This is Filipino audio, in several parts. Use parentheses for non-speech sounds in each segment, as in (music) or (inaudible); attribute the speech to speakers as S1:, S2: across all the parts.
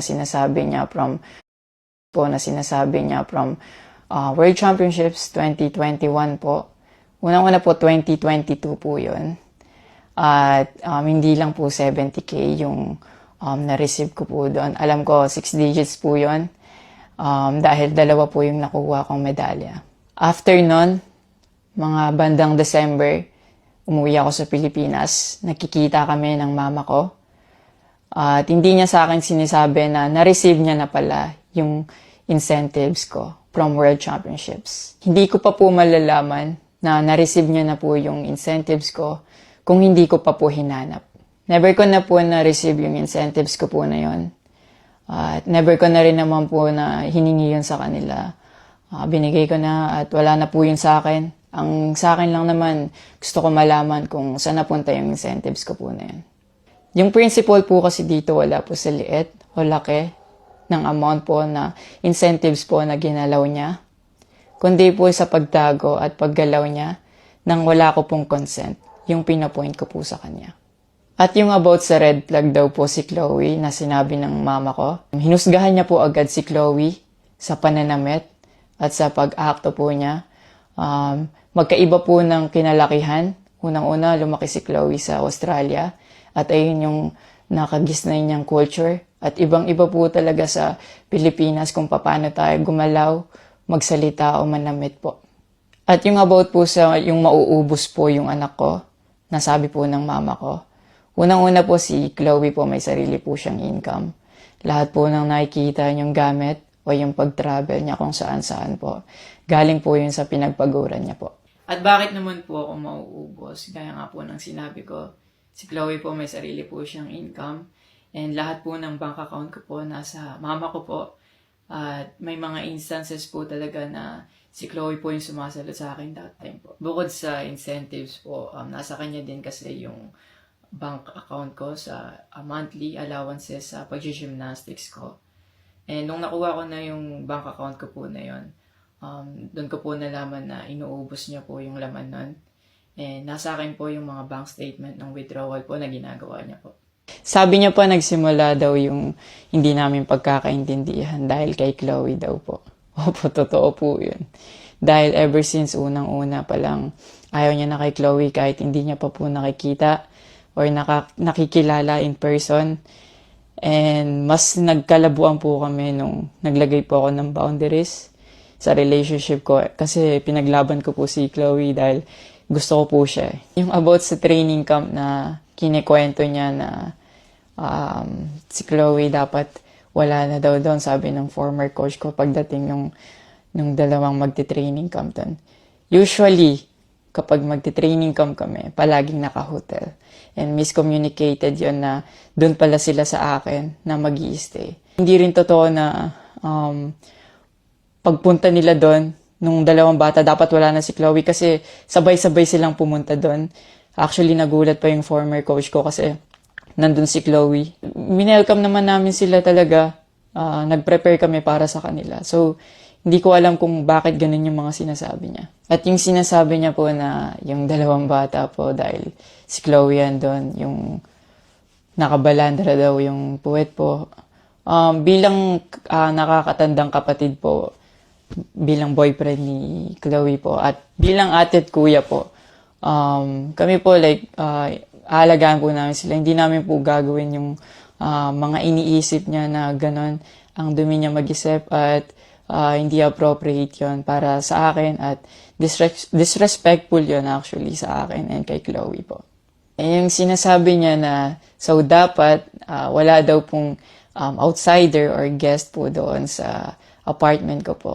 S1: Sinasabi niya from po na sinasabi niya from uh, World Championships 2021 po. Unang-una po 2022 po yun. At um, hindi lang po 70k yung um, na-receive ko po doon. Alam ko 6 digits po yun. Um, dahil dalawa po yung nakuha kong medalya. After nun, mga bandang December, umuwi ako sa Pilipinas. Nakikita kami ng mama ko. At hindi niya sa akin sinisabi na na-receive niya na pala yung incentives ko from World Championships. Hindi ko pa po malalaman na na-receive niya na po yung incentives ko kung hindi ko pa po hinanap. Never ko na po na-receive yung incentives ko po na yon. At never ko na rin naman po na hiningi yun sa kanila. Ah, binigay ko na at wala na po yun sa akin. Ang sa akin lang naman, gusto ko malaman kung saan napunta yung incentives ko po na yun. Yung principle po kasi dito wala po sa liit o laki ng amount po na incentives po na ginalaw niya, kundi po sa pagtago at paggalaw niya nang wala ko pong consent, yung pinapoint ko po sa kanya. At yung about sa red flag daw po si Chloe na sinabi ng mama ko, hinusgahan niya po agad si Chloe sa pananamit at sa pag-acto po niya. Um, magkaiba po ng kinalakihan. Unang-una, lumaki si Chloe sa Australia at ayun yung nakagisnay niyang culture. At ibang-iba po talaga sa Pilipinas kung paano tayo gumalaw, magsalita o manamit po. At yung about po sa yung mauubos po yung anak ko, nasabi po ng mama ko. Unang-una po si Chloe po may sarili po siyang income. Lahat po ng nakikita niyong gamit o yung pag-travel niya kung saan-saan po. Galing po yun sa pinagpaguran niya po. At bakit naman po ako mauubos? Gaya nga po ng sinabi ko, si Chloe po may sarili po siyang income. And lahat po ng bank account ko po nasa mama ko po. At may mga instances po talaga na si Chloe po yung sumasagot sa akin that time po. Bukod sa incentives po, um, nasa kanya din kasi yung bank account ko sa uh, monthly allowances sa pag-gymnastics ko. And nung nakuha ko na yung bank account ko po na yon, um, doon ko po nalaman na inuubos niya po yung laman nun. And nasa akin po yung mga bank statement ng withdrawal po na ginagawa niya po. Sabi niya pa nagsimula daw yung hindi namin pagkakaintindihan dahil kay Chloe daw po. (laughs) Opo, totoo po yun. Dahil ever since unang-una pa lang, ayaw niya na kay Chloe kahit hindi niya pa po nakikita or naka, nakikilala in person. And mas nagkalabuan po kami nung naglagay po ako ng boundaries sa relationship ko. Kasi pinaglaban ko po si Chloe dahil gusto ko po siya. Yung about sa training camp na kinikwento niya na um, si Chloe dapat wala na daw doon, sabi ng former coach ko pagdating nung, nung dalawang magti-training camp doon. Usually, kapag magti-training camp kami, palaging naka-hotel. And miscommunicated yon na doon pala sila sa akin na mag stay Hindi rin totoo na um, pagpunta nila doon, nung dalawang bata, dapat wala na si Chloe kasi sabay-sabay silang pumunta doon. Actually, nagulat pa yung former coach ko kasi nandun si Chloe. Minelcome naman namin sila talaga. Ah, nag-prepare kami para sa kanila. So, hindi ko alam kung bakit ganun yung mga sinasabi niya. At yung sinasabi niya po na yung dalawang bata po dahil si Chloe yan doon, yung nakabalandra daw yung puwet po. Um, bilang ah, nakakatandang kapatid po, bilang boyfriend ni Chloe po, at bilang ate at kuya po, um, kami po like, uh, aalagaan po namin sila. Hindi namin po gagawin yung ah, mga iniisip niya na ganon ang dumi niya mag-isip at ah, hindi appropriate yon para sa akin at disres- disrespectful yon actually sa akin and kay Chloe po. Eh, yung sinasabi niya na so dapat ah, wala daw pong um, outsider or guest po doon sa apartment ko po.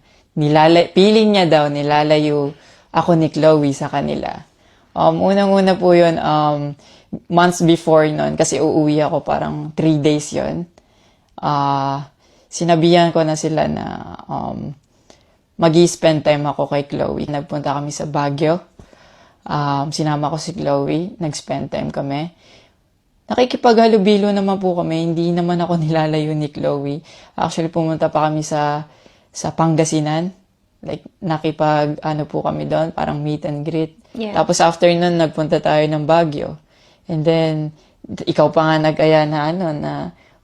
S1: nilala feeling niya daw nilalayo ako ni Chloe sa kanila. Um, unang-una po yun, um, months before nun, kasi uuwi ako parang three days yon Ah, sinabihan ko na sila na um, mag spend time ako kay Chloe. Nagpunta kami sa Baguio. Um, sinama ko si Chloe. Nag-spend time kami. Nakikipaghalubilo naman po kami. Hindi naman ako nilalayo ni Chloe. Actually, pumunta pa kami sa sa Pangasinan. Like, nakipag, ano po kami doon, parang meet and greet.
S2: Yeah.
S1: Tapos after nun, nagpunta tayo ng Baguio. And then, ikaw pa nga nag-aya na ano, na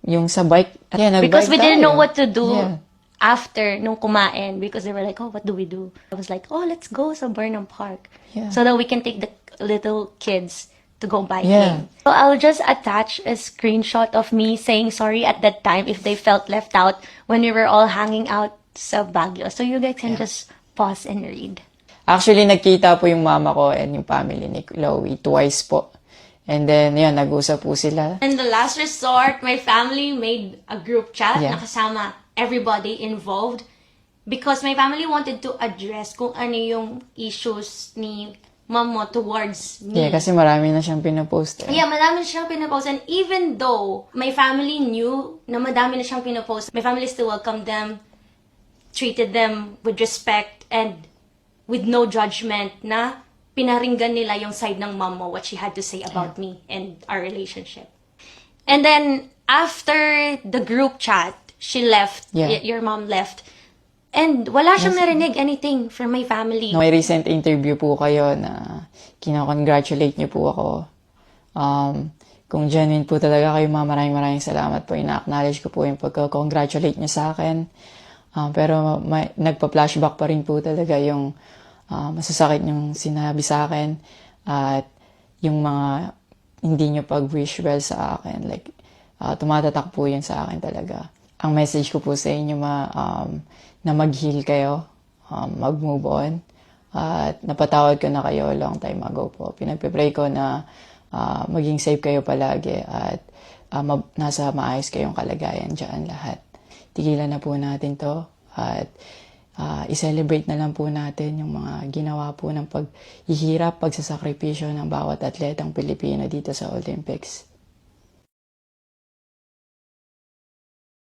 S1: yung sa bike. Yeah, nag-bike
S2: Because we didn't
S1: tayo.
S2: know what to do
S1: Yeah.
S2: after nung kumain because they were like, oh, what do we do? I was like, oh, let's go sa Burnham Park
S1: Yeah.
S2: so that we can take the little kids to go biking.
S1: Yeah.
S2: So I'll just attach a screenshot of me saying sorry at that time if they felt left out when we were all hanging out sa Baguio. So you guys can just pause and read.
S1: Actually, nagkita po yung mama ko and yung family ni Chloe twice po. And then, yun, nag-usap po sila.
S3: In the last resort, my family made a group chat
S1: Yeah.
S3: na kasama everybody involved because my family wanted to address kung ano yung issues ni mom mo towards me.
S1: Yeah, kasi marami na siyang pinopost. Eh.
S3: Yeah, madami na siyang pinapost. And even though my family knew na madami na siyang pinapost, my family still welcomed them, treated them with respect, and with no judgment na pinaringgan nila yung side ng mom mo, what she had to say about me and our relationship. And then, after the group chat, she left,
S1: Yeah.
S3: your mom left, and wala siyang narinig anything from my family.
S1: May recent interview po kayo na kinakongratulate niyo po ako. Um, kung genuine po talaga kayo, mga maraming maraming salamat po. Ina-acknowledge ko po yung pagka-congratulate niyo sa akin. Um, pero may, nagpa-flashback pa rin po talaga yung uh, masasakit yung sinabi sa akin at yung mga hindi niyo pag-wish well sa akin. Like, uh, tumatatak po yun sa akin talaga. Ang message ko po sa inyo ma, um, na mag-heal kayo, um, mag-move on. At napatawad ko na kayo long time ago po. Pinagpipray ko na ah, maging safe kayo palagi at mab- nasa maayos kayong kalagayan dyan lahat. Tigilan na po natin to at ah, i-celebrate na lang po natin yung mga ginawa po ng paghihirap, pagsasakripisyo ng bawat atletang Pilipino dito sa Olympics.